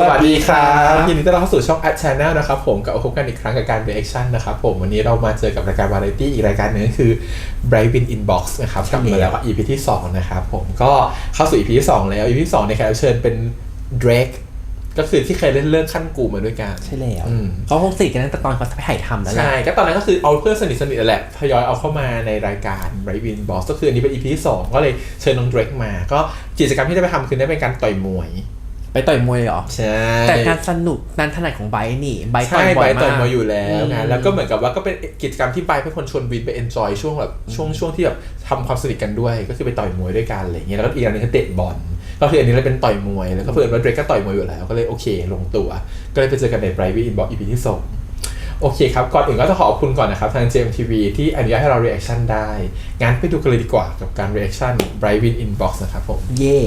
สวัสดีครับยินดีต้อนรับเข้าสู่ช่อง Ad Channel นะครับผมกับพบกันอีกครั้งกับการ reaction นะครับผมวันนี้เรามาเจอกับรายการ Variety อีกรายการหนึงก็คือ Bright Win Inbox นะครับกลับมาแล้วก็ EP ที่ 2 นะครับผมก็เข้าสู่ EP ที่ 2 แล้ว EP ที่2ในแขกรับเชิญเป็น Drake ก็คือที่เคยเล่นเรื่องขั้นกูมาด้วยกันใช่แล้วอืมเขาคงสนิทกันตั้งแต่ตอนเขาไปถ่ายทำแล้วแหละใช่ก็ตอนนั้นก็คือเอาเพื่อนสนิทสนิทๆแหละทยอยเอาเข้ามาในรายการ Bright Win Box ก็คืออันนี้เป็น EP ที่2ก็เลยเชิญน้อง Drake มา ก็กิจกรรมที่ได้ไปทำคือได้เป็นการต่อยมวย ไปต่อยมวยเลยเหรอ ใช่แต่การสนุกนั้นถนัดของไบร์ทนี่ไบร์ทต่ใช่อยบ่ไปอยต่อยมากมวยอยู่แล้วนะอืมแล้วก็เหมือนกับว่าก็เป็นกิจกรรมที่ไปเป็นคนชวนวินไปเอนจอยช่วงแบบช่วงช่วงที่แบบทำความสนิทกันด้วย ก็คือไปต่อยมวยด้วยกันอะไรอย่างเงี้ยแล้วก็อีกอันหนึงคือเตะบอลก็คืออันนี้เลยเป็นต่อยมวยแล้วก็เพื่อนว่าเดรกก็ต่อยมวยอยู่แล้วก็เลยโอเค ลงตัว ก็เลยไปเจอกันในไบรท์วินบอกอีพีที่สอง โอเคครับ ก่อนอื่นก็ต้องขอบคุณก่อนนะครับ ทาง JMTV ที่อนุญาตให้เรา reaction ได้ งั้นไปดูกันเลยดีกว่ากับการ reaction Bright Win Inbox นะครับผม เย่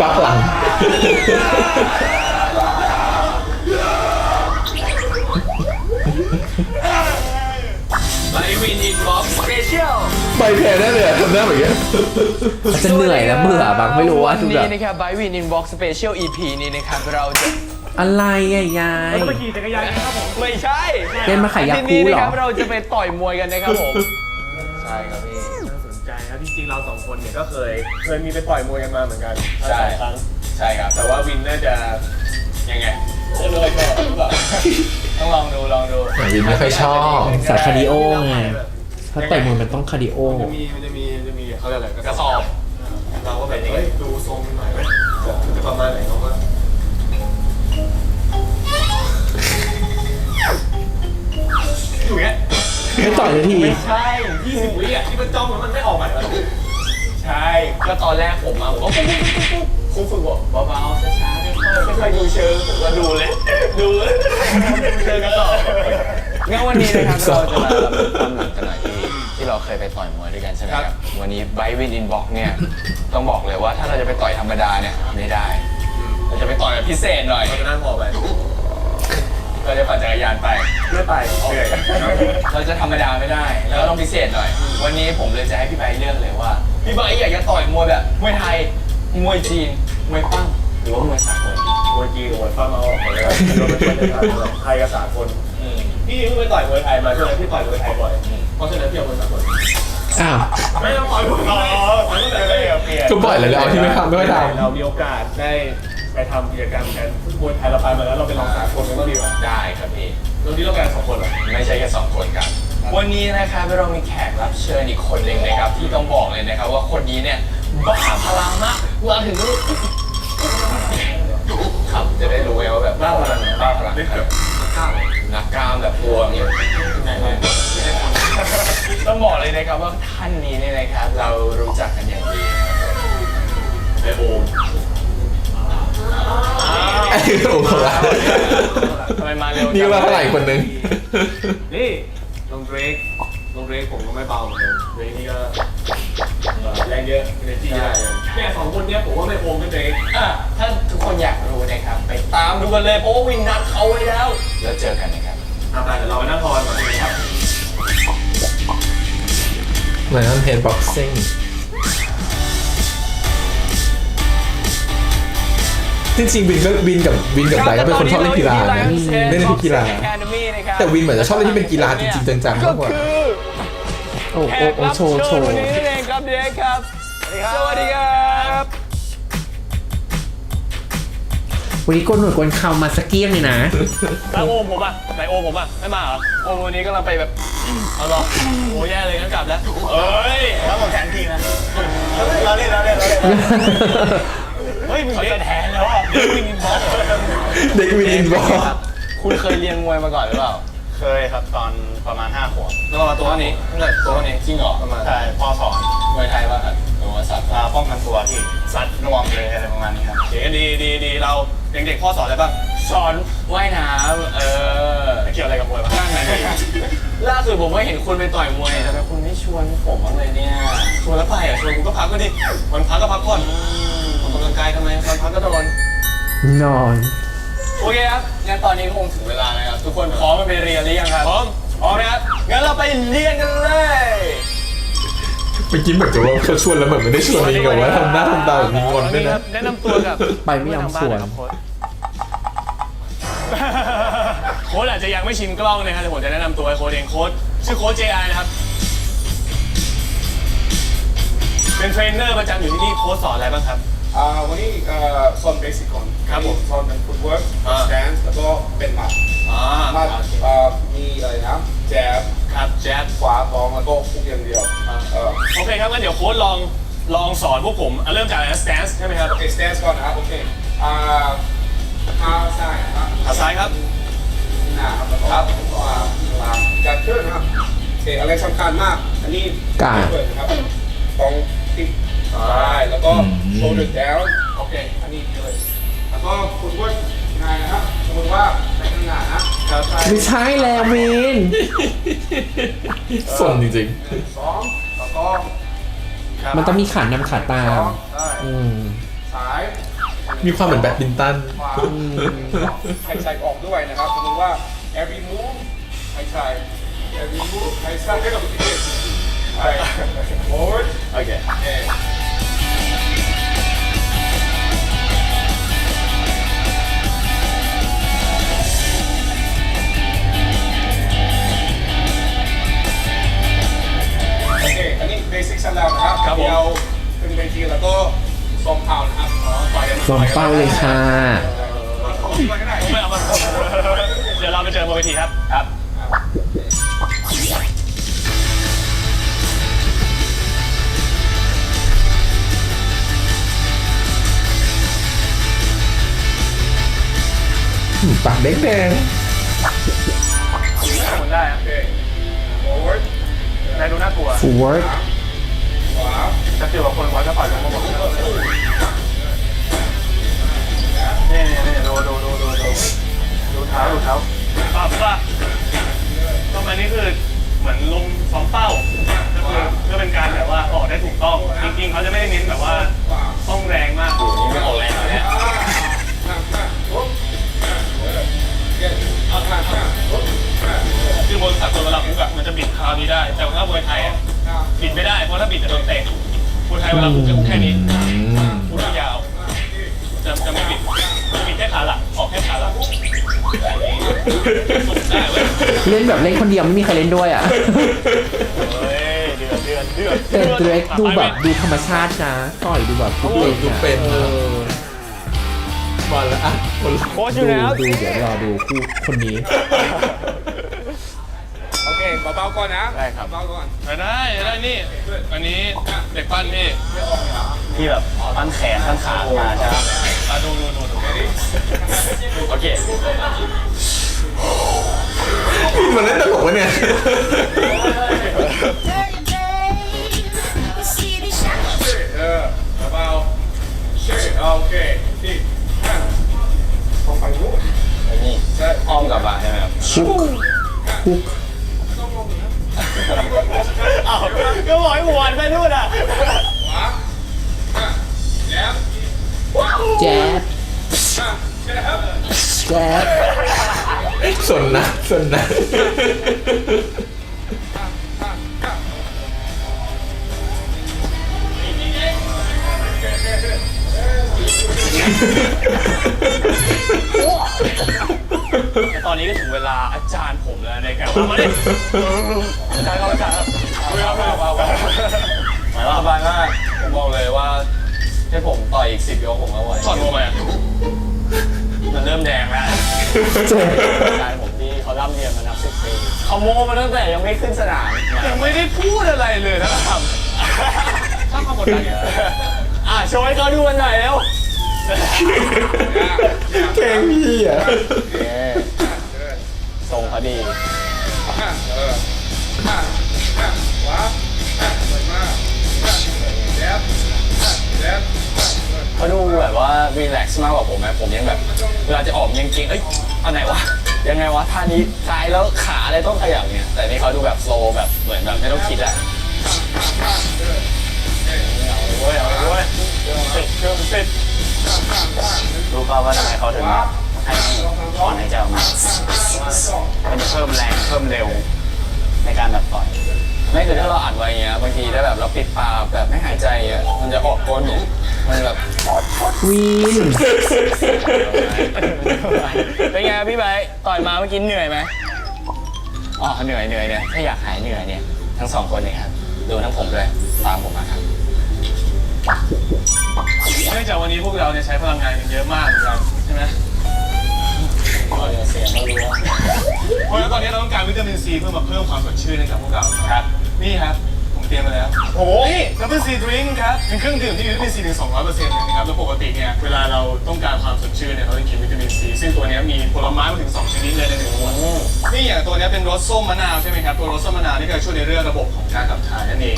บักหลังไบวินอินบ็อกซ์สเปเชียลไปแพ้ได้เลยอะทำหน้าแบบเนี้ยมันจะเหนื่อยแล้วเบื่อบางไม่รู้ว่าดูวันแบนี้บนะครับไบวินอินบ็อกซ์สเปเชียล EP นี้นะครับเราจะอะไรอะยาย ขี่จักรยานกันครับผมไม่ใช่เล่นมาขายยาทีคูนี้เหนะรคอรับเราจะไปต่อยมวยกันนะครับผม ใช่ครับพี่น่าสนใจนะจริงๆเราสองคนเนี่ยก็เคย เคยมีไปต่อยมวยกันมาเหมือนกันใช่ หลายครั้งใช่ครับ แต่ว่าวินน่าจะยังไงจะเลยก่อนหรือเปล่าต้องลองดูลองดูวินไม่ค่อยชอบ สายคาร์ดิโอไง ถ้าต่อยมวยมันต้องคาร์ดิโอ มันจะมีมันจะมีมันจะมีเขาเรียกอะไรกระสอบ เราก็แบบเฮ้ยดูทรงหน่อยไหมจะประมาณไหนเขาว่าอยู่เงี้ย ไม่ต่อยเลยที ไม่ใช่ยี่สิบวิอะที่มันจ้องแล้วมันไม่ออกใหม่แล้วใช่ ก็ตอนแรกผมมาผมก็ปุ๊บปุ๊บปุ๊บปุ๊บครูฝึกบอกเบาๆช้าๆค่ค่อยดูเชิงผมก็ดูเลย ดูเลยดูเชิงกระสอบงั้นวันนี้นะครับเราจะมาลำหลังกันหน่อยที่ที่เราเคยไปต่อยมวยด้วยกันใช่ไหมครับ วันนี้ไบวินอินบ็อกเนี่ยต้องบอกเลยว่าถ้าเราจะไปต่อยธรรมดาเนี่ยไม่ได้ เราจะไปต่อยแบบพิเศษหน่อย เราจะนั่งพอไป เราจะปั่นจักรยานไปไม่ไปเหนื่อยเราจะธรรมดาไม่ได้ แล้วก็ต้องพิเศษหน่อย วันนี้ผมเลยจะให้พี่ไบร์ทเลือกเลยว่า พี่ไบร์ทอยากจะต่อยมวยแบบมวยไทย มวยจีน มวยปั้งหรือว่ามวยสากลมวยจีนกับมวยฟ้ามาออกหมดเลยเราเป็นคนไทยกับสากลอืมพี่เพิ่งไปต่อยมวยไทยมาใช่ไหมพี่ต่อยมวยไทยบ่อยเพราะฉะนั้นพี่เอามวยสากลอ้าวไม่ต้องต่อยมวยอ๋อมันก็เลยเปลี่ยนก็บ่อยเลยแล้วที่ไม่ทำไม่ค่อยทำเรามีโอกาสได้ ไปทำกิจกรรมกันมวยไทยเราไปมาแล้วเราไปลองสากลกันก็ดีกว่าได้ครับพี่วันนี้เราแบ่งสองคนเหรอ ไม่ใช่แค่สองคนครับ วันนี้นะครับเรามีแขกรับเชิญอีกคนหนึ่งนะครับ ที่ต้องบอกเลยนะครับ ว่าคนนี้เนี่ยบ้าพลังมากมาถึงก็ครับจะได้รู้ไงว่าแบบบ้าพลังบ้าพลังครับนักกล้ามแบบพวงเนี่ยต้องบอกเลยนะครับว่าท่านนี้เนี่ยนะครับ เรารู้จักกันอย่างดีนะครับไอโอมไอ้ โอ้โหทำไมมาเร็วจัง นี่ว่าเท่าไหร่คนนึง นี่ลงเดรกลงเดรกผมก็ไม่เบาเหมือนกันเดรกนี่ก็เอ่อแรงเยอะเอเนจีเยอะเนี่ยสองคนเนี้ยผมว่าไม่โอมไม่เดรกอะถ้าทุกคนอยากรู้นะครับ ไปตามดูกันเลยเพราะว่าวินนัดเขาไว้แล้ว แล้วเจอกันนะครับ อะไปเดี๋ยวเราไปนั่งรอกันก่อนดีครับ เหมือนนั่นเพนบ็อกซิ่ง จริงๆวินก็วินกับวินกับไบร์ทก็เป็นคนชอบเล่นกีฬานะเล่นทุกกีฬา แต่วินเหมือนจะชอบเล่นที่เป็นกีฬาจริงๆจังๆมากกว่าคือโอ้โอ้โอ้โชว์โชว์วันนี้นั่นเองครับเด็กครับ สวัสดีครับวันนี้โกนหนวดโกนเขามาสักเกี้ยงเลยนะแล้วโอมผมอะไหนโอมผมอะไม่มาเหรอโอ้วันนี้กำลังไปแบบเอาหรอโอ้แย่เลยงั้นกลับแล้วเอ้ยแล้วผมแทนทีนะเราเล่นเราเล่นเราเล่นเฮ้ยมึงเล่นแทนแล้วอะมึงยิงบอลเด็กวินอินบ็อกคุณเคยเรียนมวยมาก่อนหรือเปล่า เคยครับตอนประมาณ5ขวบแล้วมาตัวนี้ตั้งแต่ตัวนี้จริงเหรอประมาณใช่พ่อสอนมวยไทยป่ะครับหรือว่าสัตว์อ่าป้องกันตัวที่สัตว์น่วมเลยอะไรประมาณนี้ครับเก๋ดีดีดีเราเด็กๆพ่อสอนอะไรบ้างสอนว่ายน้ำเออเกี่ยวอะไรกับมวยวะนั่นไงล่าสุดผมก็เห็นคุณไปต่อยมวยทำไมคุณไม่ชวนผมบ้างเลยเนี่ยชวนแล้วไปอะชวนกูก็พักก็ดิวันพักก็พักผ่อนออ กกำลังกายทำไมวันพักก็นอนนอน โอเคครับ งั้นตอนนี้คงถึงเวลาแล้วครับ ทุกคนพร้อมไปเรียนหรือยังครับ พร้อม พร้อมนะครับ งั้นเราไปเรียนกันเลย เมื่อกี้เหมือนกับว่าเขาชวนแล้วเหมือนไม่ได้ชวนเองกับว่าทำหน้าทำตาแบบมีงอนด้วยนะ แนะนำตัวกับไปไม่ยอมสวน โค้ชโค้ชอาจจะยังไม่ชินกล้องนะครับเดี๋ยวผมจะแนะนำตัวให้โค้ชเองโค้ชชื่อโค้ช JI นะครับ เป็นเทรนเนอร์ประจำอยู่ที่นี่โค้ชสอนอะไรบ้างครับอ่า วันนี้เอ่อสอนเบสิกก่อนครับผมสอนเป็นฟุตเวิร์กอ่าสแตนส์แล้วก็เป็นหมัดอ่าหมัดเอ่อมีอะไรนะแจบครับแจ๊บขวาตองแล้วก็คุกอย่างเดียวอ่าเออโอเคครับงั้นเดี๋ยวโค้ชลองลองสอนพวกผมอะเริ่มจากอะไรนะ stance ใช่ไหมครับโอเคสแตนส์ก่อนนะครับโอเคอ่าเท้าซ้ายนะครับขาซ้ายครับหน้าครับแล้วก็อ่าหลังจัดขึ้นนะครับโอเคอะไรสำคัญมาก อันนี้กาดเปิดนะครับต้องติด ซ้ายแล้วก็ shoulder down โอเคอันนี้เลย แล้วก็คุณว่าไงนะครับสมมติว่าไปข้างหน้านะครับไม่ใช่แล้วมินสนจริงสองแล้วก็มันต้องมีขานำขาตาสมองได้อืมซ้ายๆมีความเหมือนแบดมินตัน ขวาหายใจออกด้วยนะครับสมมติว่า every move หายใจ every move หายใจให้กับที่ไป forward โอเคโเคอันนี้เบสิกเสร็จแล้วนะครับครับผม เดี๋ยวขึ้นเวทีแล้วก็ซ้อมเท้านะครับต่อยกันสองเป้าเลยค่ะ ต่อยกันได้ไม่เอามาเดี๋ยวเราไปเจอบนเวทีครับ ครับปากแดงคนได้อะโอเค forward นายดูน่ากลัว forward ขวา จะเกี่ยวกับคนวัดจะปล่อยลงมาหมดนี่นี่นี่ดูดูดูดูดูดูเท้าดูเท้าปั๊บปั๊บประมาณนี้คือเหมือนลงสองเป้าก็คือเพื่อเป็นการแบบว่าออกได้ถูกต้อง จริงๆเขาจะไม่ได้เน้นแบบว่าต้องแรงมากนี่ไม่ออกแรงเลยอ่าห้าห้าปุ๊บห้าเออเก็บเอาห้าห้าปุ๊บห้าคือบนสากลเวลาคุกอะมันจะบิดคราวนี้ได้ แต่ถ้ามวยไทยอะ บิดไม่ได้เพราะถ้าบิดจะโดนเตะมวยไทยเวลาคุกจะคุกแค่นี้ๆอืมคุกยาวจะจะไม่บิดจะบิดแค่ขาหลังออกแค่ขาหลังสุดได้เว้ยเล่นแบบเล่นคนเดียวไม่มีใครเล่นด้วยอะเฮ้ยเดือดเดือดเดือดแต่เดรกดูแบบดูธรรมชาตินะต่อยดูแบบทุกเลนดูอะเป็นเอนะอมาแล้วอะคนละโค้ชอดูยู่แล้วดูเดี๋ยวรอดูคู่คนนี้โอเคเบาๆ ก่อนนะได้ครับ เบาๆก่อนได้ได้นี่ อันนี้เด็กปั้นนี่ที่แบบตั้งแขนตั้งขามาใช่ไหมอะดูดูดูดูโอเคพี่มันเล่นตลกวะเนี่ย Dirty babe, you see the shot. เออเบาๆโอเคที่ห้าตรงไปนู้นนี่ใช่อ้อมกลับมาใช่ไหมครับคุกคุก อ้าวก็บอกให้หวนไปนู่นอะขวาห้าแล้วแจ๊บห้าใช่ครับแจ๊บสนนะสนนะ ตอนนี้ก็ถึงเวลาอาจารย์ผมแล้วในการว่ามาดิอาจารย์ครับอาจารย์ครับเวลาเวลาเวลาหมายว่าสบายมากผมบอกเลยว่าให้ผมต่อยอีกสิบยกผมก็ไหวถอดนวมไหมมันเริ่มแดงแล้วเจ็บอาจารย์ผมที่เขาร่ำเรียนมานับสิบปีเขาโม้มาตั้งแต่ยังไม่ขึ้นสนามยังไม่ได้พูดอะไรเลยนะครับสร้างความกดดันอยู่อะโชว์ให้เขาดูกันหน่อยเร็ว แกล้งพี่อะทรงเขาดีห้าเออห้าห้าขวาห้าสวยมากห้าแล้วห้าแล้วเขาดูแบบว่ารีแลกซ์มากกว่าผมไหมผมยังแบบเวลาจะออกยังเก่งเอ้ยอันไหนวะยังไงวะท่านี้ซ้ายแล้วขาอะไรต้องขยับเนี่ย แต่นี่เขาดูแบบโซแบบเหมือนแบบไม่ต้องคิดอะโอ้ยเอาเลยเว้ยติดเครื่องติดรู้ ป่าวว่าทำไมเขาถึงให้ถอนหายใจออกมามันจะเพิ่มแรงเพิ่มเร็วในการแบบต่อย ไม่คือถ้าเราอัดไว้อย่างเงี้ยบางทีถ้าแบบเราปิดปากแบบไม่หายใจอะมันจะออกก้นอย่างมันแบบวีนเป็นไงพี่ไบร์ทต่อยมาเมื่อกี้เหนื่อยไหมอ๋อเหนื่อยเหนื่อยเนี่ยถ้าอยากหายเหนื่อยเนี่ยทั้งสองคนเลยครับดูทั้งผมด้วยตามผมมาครับ เนื่องจากวันนี้พวกเราเนี่ยใช้พลังงานกันเยอะมากเหมือนกันใช่ไหมเสียงก็รู้ว่าเพราะฉะนั้นตอนนี้เราต้องการวิตามินซีเพื่อมาเพิ่มความสดชื่นให้กับพวกเราครับนี่ครับผมเตรียมมาแล้วโอ้โหนี่ดับเบิลซีดริงครับเป็นเครื่องดื่มที่มีวิตามินซีถึง200เปอร์เซ็นต์เลยนะครับแล้วปกติเนี่ยเวลาเราต้องการความสดชื่นเนี่ยเราต้องกินวิตามินซีซึ่งตัวเนี้ยมีผลไม้มาถึง 2 ชนิดเลยในหนึ่งขวดนี่อย่างตัวเนี้ยเป็นรสส้มมะนาวใช่ไหมครับตัวรสส้มมะนาวนี่ก็จะช่วยในเรื่องระบบของการขับถ่ายนั่นเอง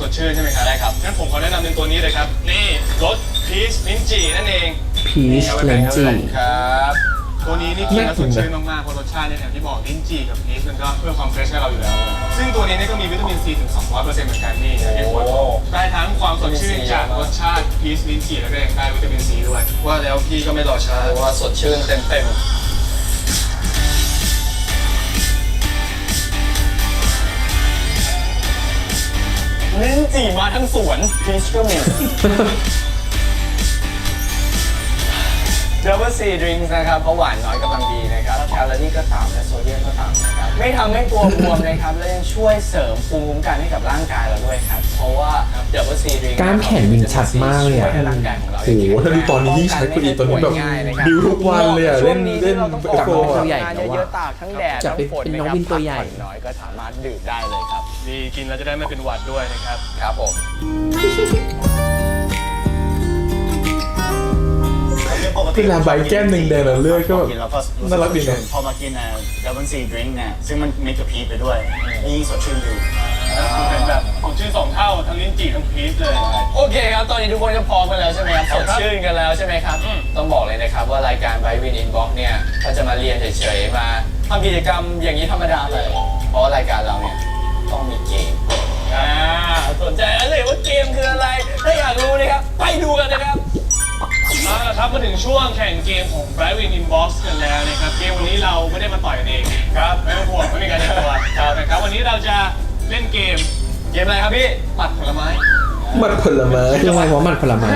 ความสดชื่นใช่ไหมครับได้ครับงั้นผมขอแนะนำเป็นตัวนี้เลยครับ นี่รสพีชลิ้นจี่นั่นเองพีชเลนจี ครับตัวนี้นี่กินแล้วสดชื่นมากๆเพราะรสชาติเนี่ยอย่างที่บอกลิ้นจี่กับพีชมันก็เพิ่มความเฟรชให้เราอยู่แล้ว ซึ่งตัวนี้เนี่ยก็มีวิตามินซีถึง 200%เหมือนกันนี่อย่างที่ควรได้ทั้งความสดชื่นจากรสชาติพีชลิ้นจี่แล้วก็ยังได้วิตามินซีด้วยว่าแล้วพี่ก็ไม่รอช้าเพราะว่าสดชื่นเต็มเลิ้นจี่มาทั้งสวนพีชก็มีดับเบิลซีดริงก์นะครับเพราะหวานน้อยกำลังดีนะครับ แคลอรี่ก็ต่ำและโซเดียมก็ต่ำนะครับ ไม่ทำให้ตัวบวมนะครับ และยังช่วยเสริมภูมิคุ้มกันให้กับร่างกายเราด้วยครับ เพราะว่า ดับเบิลซีดริงก์กล้ามแขนยิงชัดมากเลยอะช่วให้ร่างกายของเราโอ้โหถ้าดูตอนนี้ยิ่งใช้คนอีกตอนนี้แบบบิวทุกวันเลยอะเล่นเล่นกลับมาเป็นตัวใหญ่งานแล้วเยอะอะๆตากทั้งแดดจะทั้เป็นงฝนเป็นนะน้องครับวินตัวใหญ่พักผ่อนน้อยก็สามารถดื่มได้เลยครับดีกินแล้วจะได้ไม่เป็นหวัดด้วยนะครับ ครับผมเวลาใบแก้มหนึ่งแดงๆเลือดก็แบบกินแล้วก็น่ารักดีนะพอมากินอะดับเบิลซีดริงก์เนี่ยซึ่งมันมีกับพีชไปด้วยยิ่งสดชื่นอยู่ คือเป็นแบบสดชื่นสองเท่าทั้งลิ้นจี่ทั้งพีชเลย โอเคครับ ตอนนี้ทุกคนก็พร้อมกันแล้วใช่ไหมครับสดชื่นกันแล้วใช่ไหมครับ ต้องบอกเลยนะครับว่ารายการ b y Win Inbox เนี่ยถ้าจะมาเรียนเฉยๆ มาทำกิจกรรมอย่างนี้ธรรมดาไปเพราะว่ารายการเราเนี่ยต้องมีเกมอ่าสนใจอะไรว่าเกมคืออะไร ถ้าอยากรู้นะครับ ไปดูกันนะครับเอาละครับมาถึงช่วงแข่งเกมของ Bright Win Inbox กันแล้วนะครับ เกมวันนี้เราไม่ได้มาต่อยกันเองครับ ไม่ต้องห่วงไม่มีการเตรียมตัวครับนะครับวันนี้เราจะ เล่นเกม เกมอะไรครับพี่ปัดผลไม้ มันผลไม้คืออะไรวะมันผลไม้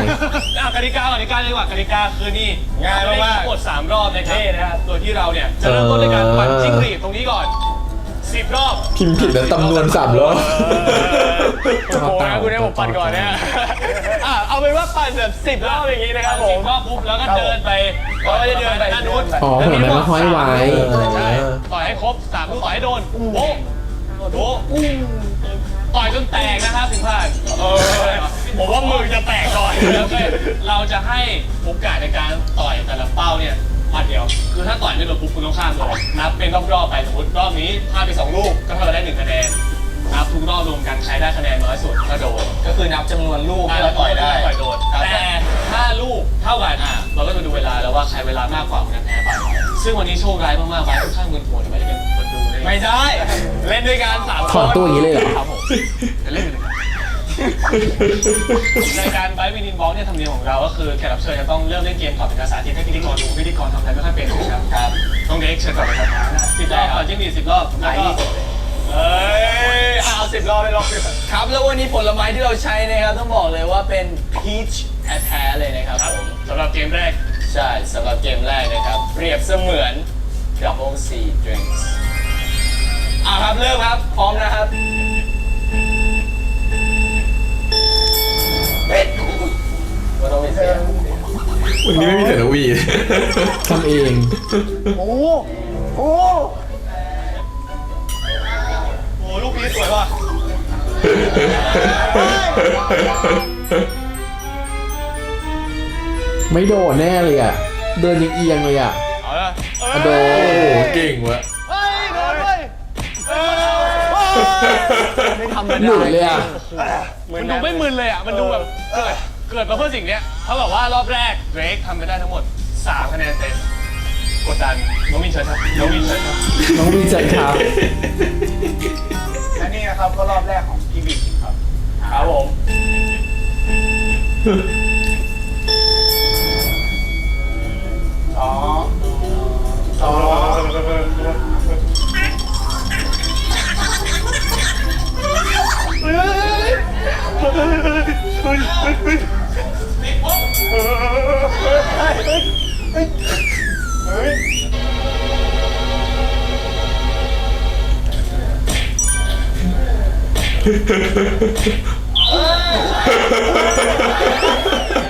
อะกติกาก่อนกติกาเลยดีกว่ากติกาคือนี่ง่ายมากๆ เล่นทั้งหมด3รอบนะครับนี่นะครับโดยที่เราเนี่ยจะเริ่มต้นด้วยการปั่นจิ้งหรีดตรงนี้ก่อน10รอบพิมพ์ผิดแล้วตำนวนสามรอบโอ้โหนะคุณให้ผมปั่นก่อนเนี่ยอะเอาเป็นว่าปั่นแบบสิบรอบอย่างนี้นะครับผสิม บรอบปุ๊บแล้วก็เดินไปเราก็จะเดินไปด้านนู้นอ๋อผลไม้มาห้อยไว้ ใช่ต่อยให้ครบสามลูกต่อยให้โดนโบ๊ะ โบ๊ะต่อยจนแตกนะครับถึงผ่านเออผมว่ามือจะแตกก่อนแล้วก็เราจะให้โอกาสในการต่อยแต่ละเป้าเนี่ยอันเดียว คือถ้าต่อยไม่โดนปุ๊บคุณต้องข้ามเลยนับเป็นรอบๆไปสมมติรอบนี้พลาดไปสองลูกก็เท่ากับได้หนึ่งคะแนนนับทุกรอบรวมกันใครได้คะแนนน้อยสุดก็โดนก็คือนับจำนวนลูกถ้าที่เราเราต่ต่ออยยได้ได้ต่อยโดนแต่ถ้าลูกเท่ากันอะเราก็จะดูเวลาแล้วว่าใครเวลามากกว่าคนนั้นแพ้ไปซึ่งวันนี้โชคร้ายมากๆไปค่อนข้างมึนหัวไม่ได้เป็นคนดูเลย ไม่ใช่ เล่นด้วยกันสามคนถอนตัวอย่างนี้เลยเหรอ ครับผมจะเล่นกันเลยรายการไบวินินบอลเนี่ยธรรมเนียมของเราก็คือแขกรับเชิญจะต้องเริ่มเล่นเกมถอดเป็นภาษาที่ให้พิธีกรดูพิธีกรทำอะไรไม่ค่อยเป็นนะครับครับต้องเด็กเชิญก่อนเลยครับสิบรอบก่อนจิ้งหรีดสิบรอบแล้วก็เอ้ยเอาสิบรอบไปรอบดีกว่าครับแล้ววันนี้ผลไม้ที่เราใช้นะครับต้องบอกเลยว่าเป็นพีชแท้ๆเลยนะครับครับผมสำหรับเกมแรก ใช่สำหรับเกมแรกนะครับ เปรียบเสมือน Double C Drinks อะครับเริ่มครับ พร้อมนะครับ เป็ดก็ต้องเป็นเสียงวันนี้ไม่มีเสียงนกหวีดทำเอง โอ้ลูกนี้สวยว่ะไม่โดดแน่เลยอะ เดินยังเอียงเลยอะ เอาละอะโดโอ้โหเก่งวะ ไม่ทำไม่หลุดได้เลยอะมันดูไม่มึนเลยอะ มันดูแบบเกิดเกิดมาเพื่อสิ่งเนี้ยเขาบอกว่ารอบแรกเดรกทำไปได้ทั้งหมด3คะแนนเต็มกดดันน้องมินเชิญครับน้องมินเชิญครับน้องวีเจครับและนี่นะครับก็รอบแรกของพี่บิ๊กครับครับผมสองสอง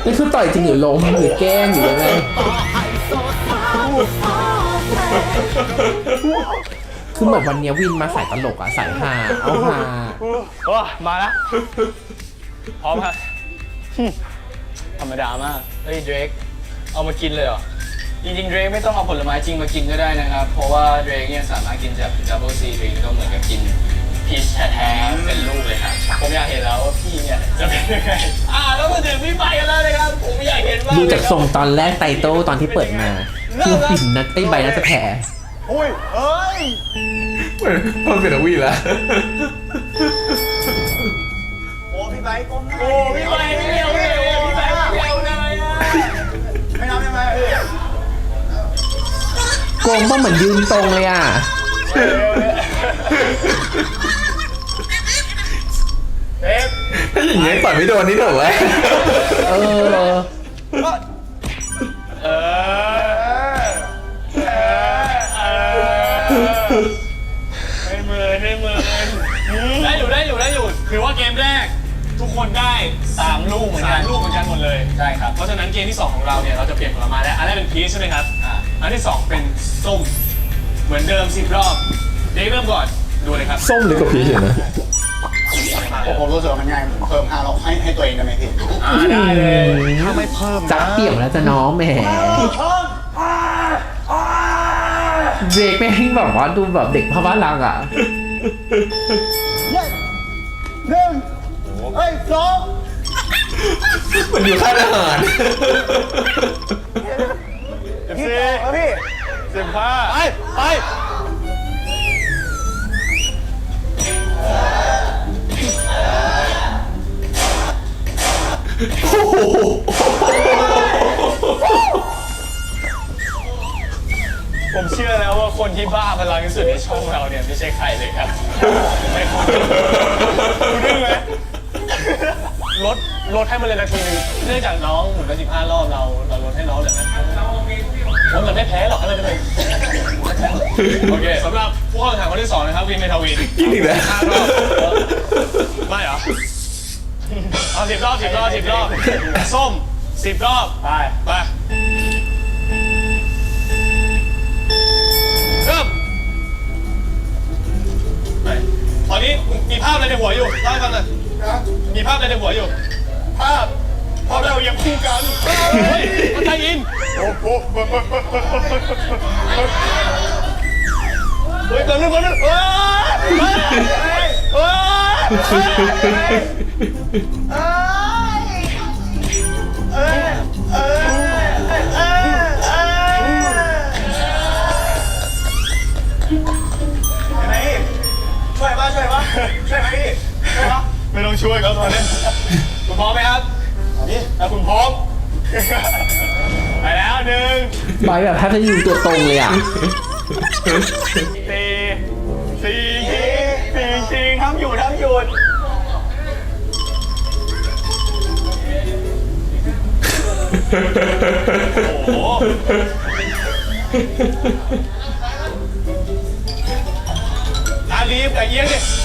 นี่คือต่อยจริงหรือล้มหรือแกล้งหรือยังไง คือเหมือนวันเนี้ยวินมาสายตลกอะสายฮาเอาฮาโอ้มาแล้วพร้อมครับฮึ่มธรรมดามากเฮ้ยเดรกเอามากินเลยเหรอ จริงๆเดรกไม่ต้องเอาผลไม้จริงมากินก็ได้นะครับ เพราะว่าเดรกเนี่ยสามารถกินจากดับเบิลซีดริงก็เหมือนกับกินพีชแท้ๆเป็นลูกเลยครับผมอยากเห็นแล้วว่าพี่เนี่ยจะเป็นยังไงอ่าแล้วมาถึงพี่ไปกันแล้วนะครับผมอยากเห็นมากดูเลยจากครับทรงตอนแรกไตโต้ตอนที่เปิดมาคือปิ่นนักไอ้ใบน่าจะแพ้ อุ้ยเอ้ยเหมือนมันเป็นนักวิ่งแล้วโอ้พี่ไบค์ก้มหน้าโอ้พี่ไปไม่เร็วเลยพี่ไปไม่เร็วเลยอะไม่นับได้ไหมเออโกงก็เหมือนยืนตรงเลยอะถ้าอย่างนี้ต่อยไม่โดนนี่เถอะวะ เออ เถือว่าเกมแรกทุกคนได้สามลูกเหมือนสากัมนลูกเหมือนกันหมดเลยใช่ครับ เพราะฉะนั้นเกมที่2ของเราเนี่ยเราจะเปลี่ยนผลไม้แล้วอันแรกเป็นพีชใช่ไหมครับอ่า อันที่2เป็นส้มเหมือนเดิมสิบรอบเด็กเริ่มก่อนดูเลยครับส้มหรือกับพีชเห็นนะผมผมรู้สึกว่ามันง่ายผมเพิ่มห้าเราให้ให้ตัวเองได้ไหมพี่อ่าได้เลยถ้าไม่เพิ่มจักเปี่ยมแล้วจะน้องแหมเจคแม่งแบบว่าดูแบบเด็กพ่อบ้านรักอะหนึ่ง เอ้ยสองมันอยู่ค่ายทหารพี่ต่อแล้วพี่สิบห้าไปไปผมเชื่อแล้วว่าคนที่บ้าพลังที่สุดในช่องเราเนี่ยไม่ใช่ใครเลยครับไม่คุณคุณนึกไหม ลดลดให้มันเลยนาทีหนึงเนื่องจากน้องหมุนไปสิบห้ารอบเราเราลดให้น้องเหลือนั้นแล้วมันไม่แพ้หรอกอะไรไม่เป็นโอเคสำหรับผู้เข้าแข่งขันคนที่2นะครับวินเมทาวินกินอีกแล้ว ห้ารอบไม่เหรอเอาสิบรอบสิบรอบสิบรอบส้มสิบรอบไปไปเริ่มไปตอนนี้มีภาพอะไรในหัวอยู่เล่าให้ฟังหน่อย มีภาพอะไรในหัวอยู่ ภาพเพราะเรายังคู่กันเฮ้ยมันไทยอินโอ้โหเฮ้ยเกิดเรื่องเกิดเรื่องเฮ้ยเฮ้ยเฮ้ยเห็น ไม่ต้องช่วยครับตอนนี้ คุณพร้อมไหมครับนี่ถ้าคุณพร้อม ไปแล้วหนึ่งใบแบบแทบจะยืนตัวตรงเลยอะ สี่สี่จริงจริงทำอยู่ทำอยู่โอ้โหอาลีฟกับเอี้ยงเนี่ย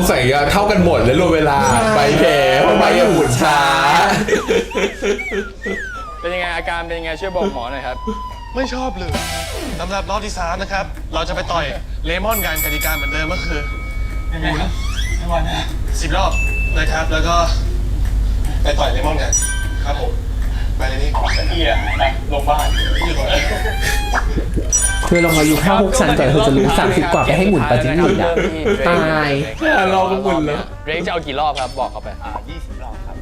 งสัยจะเท่ากันหมดแล้วรวมเวลาใบแพ้เพราะใบยังหมุนช้า เป็นยังไงอาการเป็นยังไงช่วยบอกหมอหน่อยครับ ไม่ชอบเลยสำหรับรอบที่สามนะครับ เราจะไปต่อยเลมอนกันกติกาเหมือนเดิมก็คือหมุนสิบรอบนะครับ แล้วก็ไปต่อยเลมอนกันครับผม ไปเลยนี่เอียไปโรงพยาบาลอยู่ตรงนั้นเธอลองอายุแค่หกชั้นก่อนเธอจะรู้สามสิบกว่าไปให้หมุนไปจริงหรืออะตาย รอบก็หมุนแล้ว เรกจะเอากี่รอบครับ บอกเขาไป อ่ายี่สิบรอบครับ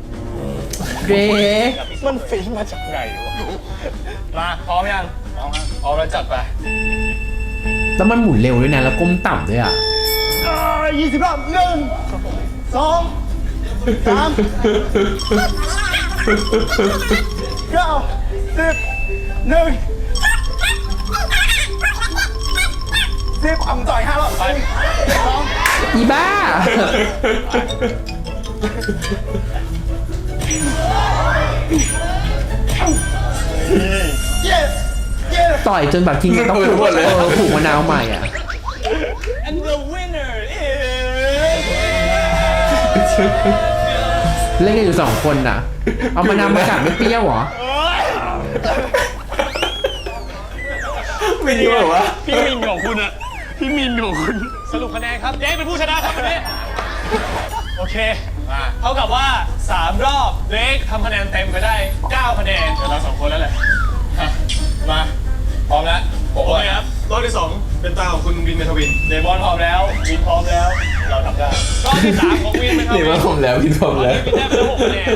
เด็กมันฟิล์มมาจากไหนวะ มาพร้อมยังน้องครับพร้อมแล้วจัดไป แล้วมันหมุนเร็วด้วยนะ แล้วก้มต่ำด้วยอะยี่สิบรอบหนึ่งสองสาม เก้าสิบหนึ่งสิบเอามงต่อยห้ารอบไปสองอีบ้าต่อยจนแบบทีนี้ต้องผูกเออผูกมะนาวใหม่อะ and the winner is เล่นกันอยู่สองคนน่ะ เอามะนาวมากัดไม่เปรี้ยวเหรอ ไม่รู้แบบว่าพี่มินของคุณอะพี่มินของคุณ สรุปคะแนนครับเจ๊เป็นผู้ชนะครับวันนี้ โอเคเท่ากับว่า 3 รอบเล็กทำคะแนนเต็มไปได้ 9 คะแนนเดี๋ยวเราสองคนแล้วแหละอะมา พร้อมแล้วผมโอว่าเคครับ รอบที่สอง เป็นตาของคุณวินเมทวินเดมอนพร้อมแล้ววินพร้อมแล้ว เราทำได้รอบที่สามของวินไหมครับเห็นว่าผมแล้วพี่ผมตอนแล้วนี้วินได้ไปแล้วหกคะแนน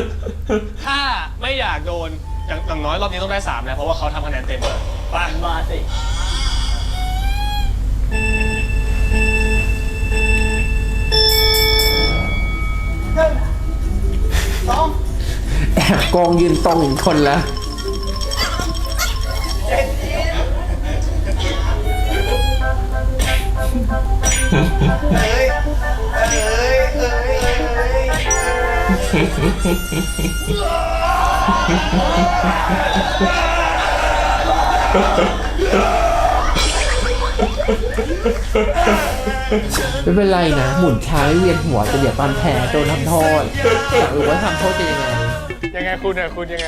ถ้าไม่อยากโดนอย่างอย่างน้อยรอบนี้ต้องได้สามแล้วเพราะว่าเขาทำคะแนนเต็มเลยไปมาสิแอบโกงยืนตรงอีกคนละ ไม่เป็นไรนะ หมุนช้าไม่เวียนหัวแต่เดี๋ยวตอนแพ้โดนทำโทษอยากรู้ว่าทำโทษจะยังไง ยังไงคุณเนี่ยคุณยังไง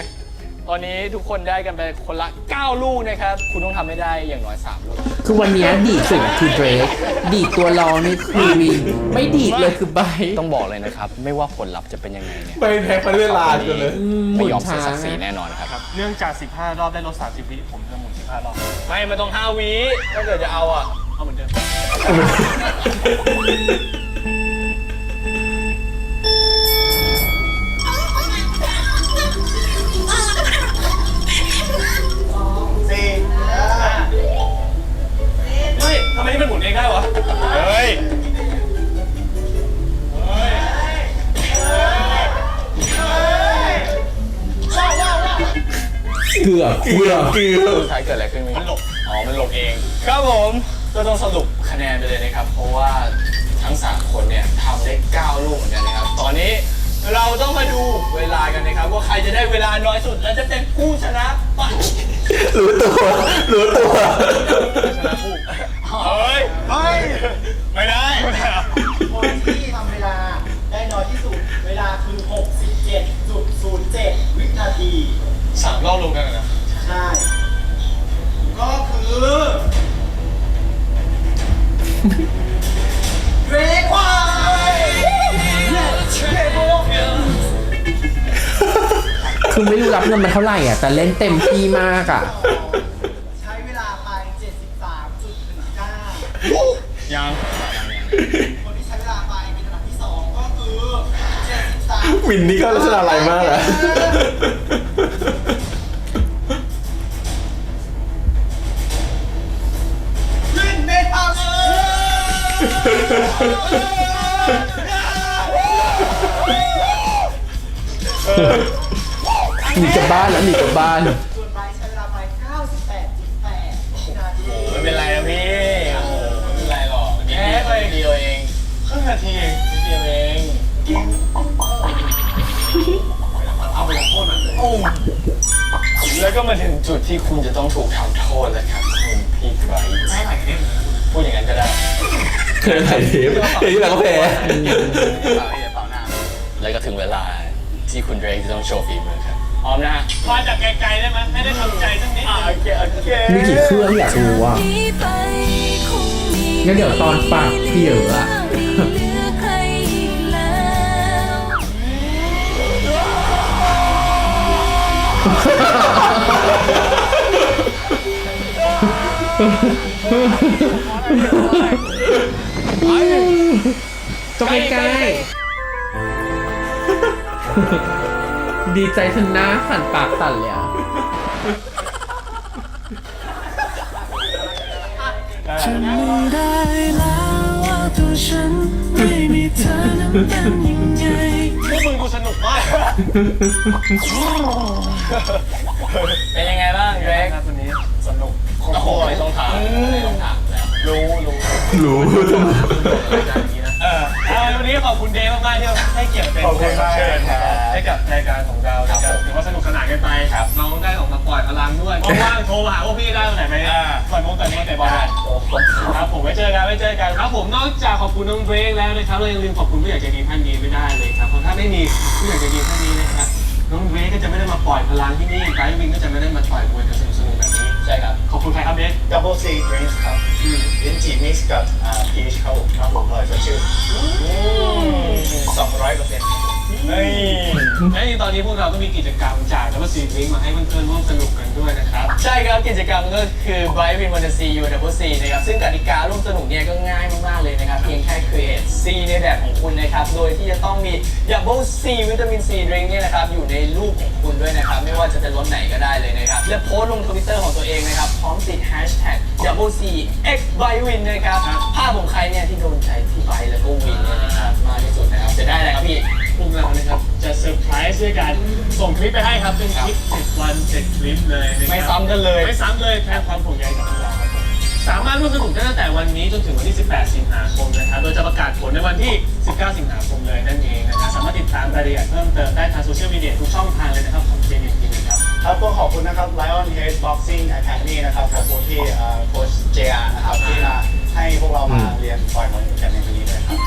ตอนนี้ทุกคนได้กันไปคนละ 9 ลูกนะครับ คุณต้องทำให้ได้อย่างน้อย 3 ลูก คือวันเนี้ยดีดสุดอะคือเดรกดีดตัวรองนี่คือวินไม่ดีดเลยคือไบร์ทต้องบอกเลยนะครับ ไม่ว่าผลลัพธ์จะเป็นยังไงเนี่ยไปแพ้พันเวลาจนเลย ไม่ยอมเสียศักดิ์ศรีแน่นอนครับ เนื่องจาก 15 รอบได้ลด 30 วิผมจะหมุน 15 รอบ ไม่มันต้อง 5 วิถ้าเกิดจะเอาอะ เอาเหมือนเดิม เกือบเกือบสุดท้ายเกิดอะไรขึ้นมันหลบอ๋อมันหลบเองครับผมก็ต้องสรุปคะแนนไปเลยนะครับ เพราะว่าทั้ง 3 คนเนี่ยทำได้9ลูกเหมือนกันนะครับ ตอนนี้เราต้องมาดูเวลากันนะครับ ว่าใครจะได้เวลาน้อยสุด และจะเป็นผู้ชนะไปรู้ตัวรู้ตัว รู้รับเงินมาเท่าไหร่อะแต่เล่นเต็มที่มากอะ ใช้เวลาไป 73.19 ยังคนที่ใช้เวลาไปเป็นอันดับที่ 2 ก็คือ 73วินนี่ก็ลักษณะอะไรมากอะวินเมทัล หนีกลับบ้านแล้วหนีกลับบ้าน ส่วนไบร์ทใช้เวลาไป 98.8วินาทีไม่เป็นไรนะพี่โอ้โหไม่เป็นไรหรอกแค่ไปเดียวเองครึ่งนาทีเองนิดเดียวเองเอาไปลงโทษมันเลยแล้วก็มาถึงจุดที่คุณจะต้องถูกทำโทษแล้วครับคุณพี่ไบรท์พูดอย่างนั้นก็ได้ เคยถ่ายเทปเดี๋ยวที่เราก็แพ้แล้วก็ถึงเวลาที่คุณเดรกจะต้องโชว์ฝีมือครับ พร้อมนะมาจากไกลๆได้ไหมให้ได้ทำใจสักนิดโอเคโอเคมีกี่เครื่องอยากรู้อะนี้ไปคงมีงั้นเดี๋ยวตอนปากเผียวอะไม่เหลือใครอีกแล้วก็ใกล้ๆ ดีใจจนหน้าสั่นปากสั่นเลยอะจำไม่ได้แล้วว่าตัวฉันไม่มีเธอนั้นเป็นยังไงพวกมึงกูสนุกมาก เป็นยังไงบ้างเดรกตัวนี้สนุกโอ้โหไม่ต้องถามไม่ต้องถามแล้วรู้รู้รู้ อบคุณเดย์มากๆที่ให้เกียรติเป็นแขกรับเชิญให้กับรายการของเรานะครับถือว่าสนุกสนานกันไปน้องได้ออกมาปล่อยพลังด้วยว่างๆโทรมาหาพวกพี่ได้วันไหนไปปล่อยมงแต่อยมงแต่อยบอลได้ครับผมไว้เจอกันไว้เจอกันครับผมนอกจากขอบคุณน้องเบรกแล้วนะครับเรายังลืมขอบคุณผู้ใหญ่ใจดีท่านนี้ไม่ได้เลยครับเพราะถ้าไม่มีผู้ใหญ่ใจดีท่านนี้นะครับน้องเบรกก็จะไม่ได้มาปล่อยพลังที่นี่ไกด์วินก็จะไม่ได้มาปล่อยมวยกันสนุกๆแบบนี้ ใช่ครับขอบคุณใครครับเบรกดับเบิลซีดริงส์ครับลิ้นจี่มิกซ์กับพีชครับผมครับผมอร่อยสดชื่นสองร้อยเปอร์เซ็นต์ เฮ้ยและตอนนี้พวกเราก็มีกิจกรรมจากแล้วก็ซีดริงมาให้เพื่อนๆร่วมสนุกกันด้วยนะครับ ใช่ครับกิจกรรมก็คือ Bright Win One C U Double C นะครับซึ่งกติการ่วมสนุกเนี่ยก็ง่ายมากๆเลยนะครับ เพียงแค่ create C ในแบบของคุณนะครับ โดยที่จะต้องมี Double C วิตามิน C drink เนี่ยนะครับอยู่ในรูปของคุณด้วยนะครับ ไม่ว่าจะเป็นรสไหนก็ได้เลยนะครับ และโพสต์ลงทวิตเตอร์ของตัวเองนะครับ พร้อมติด hashtag Double C X by Win นะครับภาพของใครเนี่ยที่โดนใจที่ไบแล้วก็วินเนี่ยนะครับมากที่สุดนะครับจะได้อะไรครับพี่ พวกเรานะครับ จะเซอร์ไพรส์ด้วยการส่งคลิปไปให้ครับเป็นคลิป10วัน7คลิปเลยนะครับไม่ซ้ำกันเลย ไม่ซ้ำเลยแทนความห่วงใยจากพวกเราครับผมสามารถร่วมสนุกได้ตั้งแต่วันนี้จนถึงวันที่ 18 สิงหาคมนะครับ โดยจะประกาศผลในวันที่ 19 สิงหาคมเลยนั่นเองนะครับสามารถติดตามรายละเอียดเพิ่มเติมได้ทางโซเชียลมีเดียทุกช่องทางเลยนะครับของเจนทีนะครับ ครับก็ขอบคุณนะครับ Lion Head Boxing Academy นะครับ ขอบคุณที่โค้ชเจอานะครับที่มาให้พวกเรามาเรียนต่อยมวยกันในวันนี้ด้วยครับ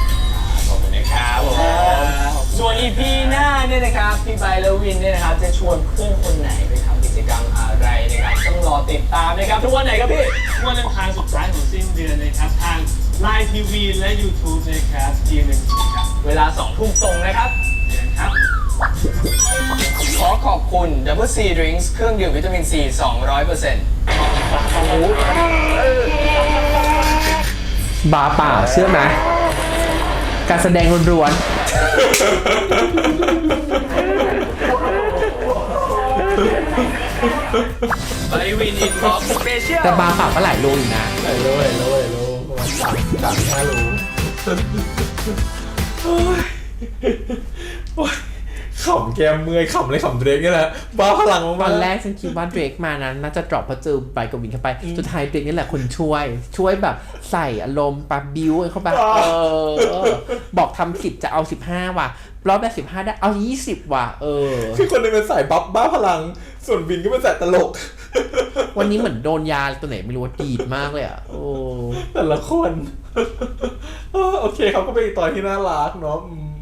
ขอบคุณนะครับผม ส่วน EP หน้าเนี่ยนะครับพี่ไบร์ทและวินเนี่ยนะครับจะชวนเพื่อนคนไหนไปทำกิจกรรมอะไรนะครับต้องรอติดตามนะครับทุกวันไหนครับพี่ วันอังคารสุดท้ายของสิ้นเดือนนะครับ ทางไลน์ทีวีและ YouTube นะครับ G1 ครับเวลา2ทุ่มตรงนะครับเดือนครับ ขอขอบคุณ Double C Drinks เครื่องดื่มวิตามิน C 200%บาร์เปล่าเชื่อไหมการแสดงล้วน ไบวินอินบ็อกสเปเชียๆลแต่บาร์เปล่าก็หลายโลอยู่นะ ไอ้โลไอ้โลไอ้โลประมาณสามสามห้าโล โอ้ยโอ้ย ขำแกมเมื่อยขำเลยขำเดรกนี่แหละบ้าพลังตมาอกนแรกฉันคิดว่าเดรกมานั้นน่าจะดรอปเพราะเจอไบร์ทกับวินเข้าไปสุดท้ายเดรกนี่แหละคนช่วย ช่วยแบบใส่อารมณ์ปะบิวเข้าไปเออ บอกทำสิบจะเอาสิบห้าว่ะรอบแรกสิบห้าได้เอายี่สิบว่ะ เออคือคนหนึงเป็นสายบัฟบ้าพลัง ส่วนบินก็เป็นสายตลก วันนี้เหมือนโดนยาตัวไหนไม่รู้ว่าดีดมากเลยอะโอ้แต่ละคนเออโอเคครับก็เป็นอีกตอนที่น่ารักเนาะอืม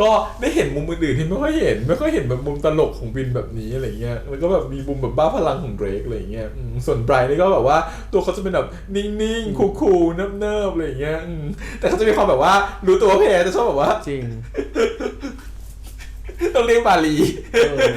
ก็ได้เห็นมุมอื่นๆที่ไม่ค่อยเห็น ไม่ค่อยเห็นแบบมุมตลกของบินแบบนี้อะไรเงี้ยแล้วก็แบบมีมุมแบบบ้าพลังของเดรกอะไรเงี้ยอืมส่วนไบรท์นี่ก็แบบว่าตัวเขาจะเป็นแบบนิ่งๆคูลๆเนิบๆอะไรเงี้ยอืมแต่เขาจะมีความแบบว่ารู้ตัวว่าแพ้จะชอบแบบว่า จริง ต้องเรียกบาลีเออ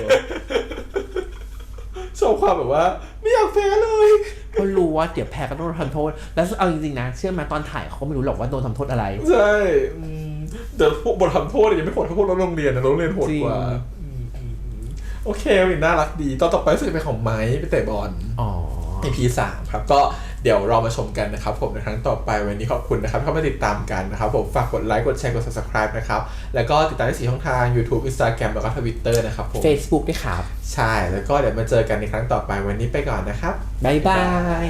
ชอบความแบบว่า ไม่อยากแพ้เลยเพราะรู้ว่าเดี๋ยวแพ้ก็ต้องโดนทำโทษ แล้วเอาจริงๆนะ เชื่อไหมตอนถ่ายเขาก็ไม่รู้หรอกว่าโดนทำโทษอะไรใช่อืม แต่พวกบททำโทษเนี่ยยังไม่โหดเท่าพวกเราโรงเรียนนะโรงเรียนโหดกว่าจริงอืมอืมอืมโอเควินน่ารักดีตอนต่อไปรู้สึกจะเป็นของไม้ไปเตะบอลอ๋อ EP สามครับ ก็เดี๋ยวเรามาชมกันนะครับ ผมในครั้งต่อไปวันนี้ขอบคุณนะครับที่เข้ามาติดตามกันนะครับ ผมฝากกดไลค์กดแชร์กด subscribe นะครับ แล้วก็ติดตามได้สี่ช่องทาง YouTube Instagram แล้วก็ Twitter นะครับผม Facebook ด้วยครับ ใช่แล้วก็เดี๋ยวมาเจอกันในครั้งต่อไปวันนี้ไปก่อนนะครับ บ๊ายบาย